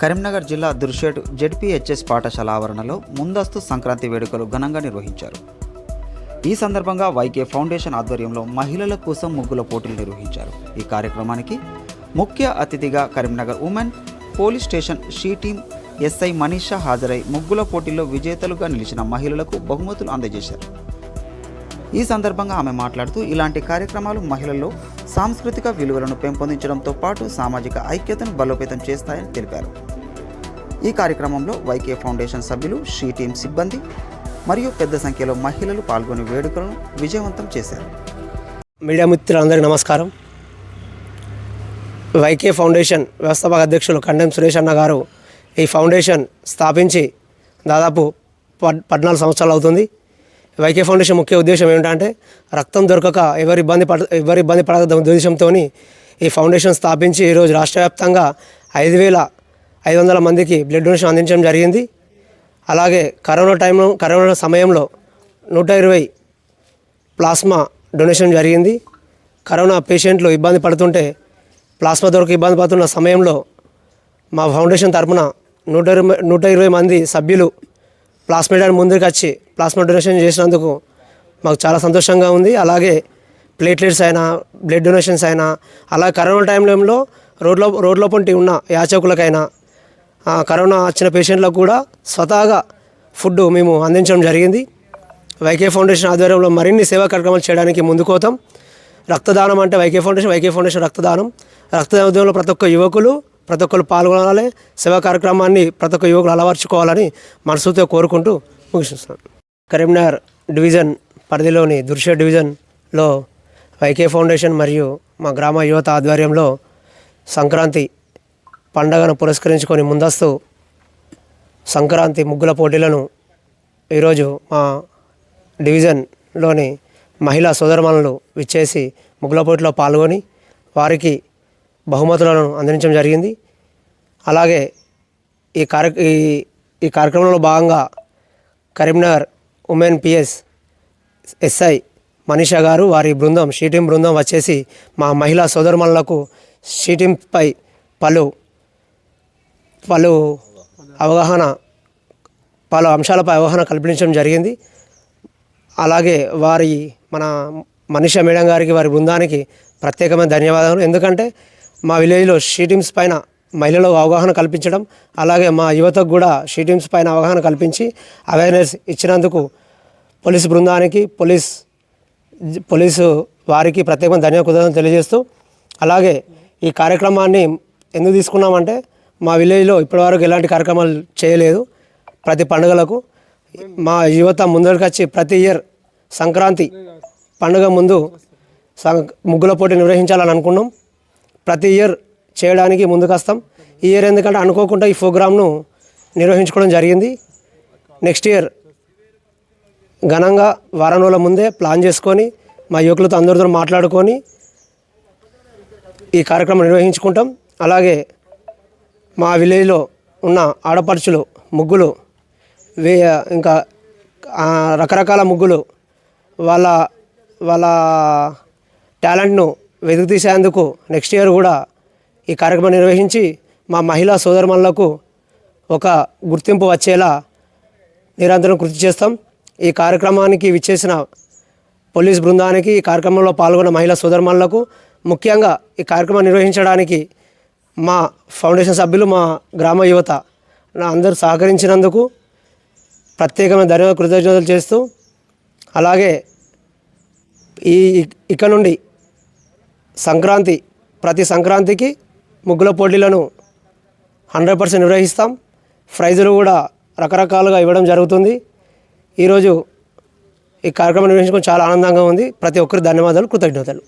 కరీంనగర్ జిల్లా దుర్షేట్ జెడ్పీహెచ్ఎస్ పాఠశాల ఆవరణలో ముందస్తు సంక్రాంతి వేడుకలు ఘనంగా నిర్వహించారు. ఈ సందర్భంగా వైకే ఫౌండేషన్ ఆధ్వర్యంలో మహిళల కోసం ముగ్గుల పోటీలు నిర్వహించారు. ఈ కార్యక్రమానికి ముఖ్య అతిథిగా Karimnagar women police station she team SI Manisha హాజరై ముగ్గుల పోటీల్లో విజేతలుగా నిలిచిన మహిళలకు బహుమతులు అందజేశారు. ఈ సందర్భంగా ఆమె మాట్లాడుతూ ఇలాంటి కార్యక్రమాలు మహిళల్లో సాంస్కృతిక విలువలను పెంపొందించడంతో పాటు సామాజిక ఐక్యతను బలోపేతం చేస్తాయని తెలిపారు. ఈ కార్యక్రమంలో వైకే ఫౌండేషన్ సభ్యులు షీ టీం సిబ్బంది మరియు పెద్ద సంఖ్యలో మహిళలు పాల్గొని వేడుకలను విజయవంతం చేశారు. మీడియా మిత్రులందరికీ నమస్కారం. వైకే ఫౌండేషన్ వ్యవస్థాపక అధ్యక్షులు కండెం సురేష్ అన్న గారు ఈ ఫౌండేషన్ స్థాపించి దాదాపు పద్నాలుగు సంవత్సరాలు అవుతుంది. వైకే ఫౌండేషన్ ముఖ్య ఉద్దేశం ఏమిటంటే రక్తం దొరకక ఎవరు ఇబ్బంది పడ ఎవరు ఇబ్బంది పడక ఉద్దేశంతో ఈ ఫౌండేషన్ స్థాపించి ఈరోజు రాష్ట్ర వ్యాప్తంగా ఐదు వేల ఐదు వందల మందికి బ్లడ్ డొనేషన్ అందించడం జరిగింది. అలాగే కరోనా టైంలో కరోనా సమయంలో నూట ఇరవై ప్లాస్మా డొనేషన్ జరిగింది. కరోనా పేషెంట్లు ఇబ్బంది పడుతుంటే ప్లాస్మా దొరక ఇబ్బంది పడుతున్న సమయంలో మా ఫౌండేషన్ తరపున నూట ఇరవై నూట ఇరవై మంది సభ్యులు ప్లాస్మా డొనేషన్ ముందుకు వచ్చి ప్లాస్మా డొనేషన్ చేసినందుకు మాకు చాలా సంతోషంగా ఉంది. అలాగే ప్లేట్లెట్స్ అయినా బ్లడ్ డొనేషన్స్ అయినా అలా కరోనా టైంలో రోడ్లో రోడ్లో పొంటి ఉన్న యాచకులకైనా కరోనా వచ్చిన పేషెంట్లకు కూడా స్వతహాగా ఫుడ్ మేము అందించడం జరిగింది. వైకే ఫౌండేషన్ ఆధ్వర్యంలో మరిన్ని సేవా కార్యక్రమాలు చేయడానికి ముందుకోతాం. రక్తదానం అంటే వైకే ఫౌండేషన్ వైకే ఫౌండేషన్ రక్తదానం. రక్తదానంలో ప్రతి ఒక్క యువకులు ప్రతి ఒక్కరు పాల్గొనాలి. సేవా కార్యక్రమాన్ని ప్రతి ఒక్క యువకులు అలవర్చుకోవాలని మనసుతో కోరుకుంటూ ముగిస్తున్నాను. కరీంనగర్ డివిజన్ పరిధిలోని దుర్ష డివిజన్లో వైకే ఫౌండేషన్ మరియు మా గ్రామ యువత ఆధ్వర్యంలో సంక్రాంతి పండగను పురస్కరించుకొని ముందస్తు సంక్రాంతి ముగ్గుల పోటీలను ఈరోజు మా డివిజన్లోని మహిళా సోదరమణులు విచ్చేసి ముగ్గుల పోటీలో పాల్గొని వారికి బహుమతులను అందించడం జరిగింది. అలాగే ఈ కార్య ఈ ఈ కార్యక్రమంలో భాగంగా Karimnagar women PS SI Manisha గారు వారి బృందం షీటింగ్ బృందం వచ్చేసి మా మహిళా సోదరుమణులకు షీటింగ్పై పలు పలు అవగాహన పలు అంశాలపై అవగాహన కల్పించడం జరిగింది. అలాగే వారి మన మనీషా మేడం గారికి వారి బృందానికి ప్రత్యేకమైన ధన్యవాదాలు. ఎందుకంటే మా విలేజ్లో షీటింగ్స్ పైన మహిళలకు అవగాహన కల్పించడం అలాగే మా యువతకు కూడా షీటింగ్స్ పైన అవగాహన కల్పించి అవేర్నెస్ ఇచ్చినందుకు పోలీస్ బృందానికి పోలీస్ పోలీసు వారికి ప్రత్యేకమైన ధన్యవాదాలు తెలియజేస్తూ అలాగే ఈ కార్యక్రమాన్ని ఎందుకు తీసుకున్నామంటే మా విలేజ్లో ఇప్పటివరకు ఎలాంటి కార్యక్రమాలు చేయలేదు. ప్రతి పండుగలకు మా యువత ముందరికొచ్చి ప్రతి ఇయర్ సంక్రాంతి పండుగ ముందు సం- ముగ్గుల పోటీ నిర్వహించాలని అనుకున్నాం. ప్రతి ఇయర్ చేయడానికి ముందుకు వస్తాం ఈ ఇయర్ ఎందుకంటే అనుకోకుండా ఈ ప్రోగ్రామ్ను నిర్వహించుకోవడం జరిగింది. నెక్స్ట్ ఇయర్ ఘనంగా వారం రోజుల ముందే ప్లాన్ చేసుకొని మా యువకులతో అందరితో మాట్లాడుకొని ఈ కార్యక్రమం నిర్వహించుకుంటాం. అలాగే మా విలేజ్లో ఉన్న ఆడపడుచులు ముగ్గులు వే ఇంకా రకరకాల ముగ్గులు వాళ్ళ వాళ్ళ టాలెంట్ను వెతుకు తీసేందుకు నెక్స్ట్ ఇయర్ కూడా ఈ కార్యక్రమం నిర్వహించి మా మహిళా సోదరుమణులకు ఒక గుర్తింపు వచ్చేలా నిరంతరం కృషి చేస్తాం. ఈ కార్యక్రమానికి విచ్చేసిన పోలీస్ బృందానికి ఈ కార్యక్రమంలో పాల్గొన్న మహిళా సోదరుమణులకు ముఖ్యంగా ఈ కార్యక్రమం నిర్వహించడానికి మా ఫౌండేషన్ సభ్యులు మా గ్రామ యువత నా అందరూ సహకరించినందుకు ప్రత్యేకమైన ధన్యవాద కృతజ్ఞతలు చేస్తూ అలాగే ఈ ఇక నుండి సంక్రాంతి ప్రతి సంక్రాంతికి ముగ్గుల పోటీలను హండ్రెడ్ పర్సెంట్ నిర్వహిస్తాం. ప్రైజులు కూడా రకరకాలుగా ఇవ్వడం జరుగుతుంది. ఈరోజు ఈ కార్యక్రమం నిర్వహించుకొని చాలా ఆనందంగా ఉంది. ప్రతి ఒక్కరికి ధన్యవాదాలు కృతజ్ఞతలు.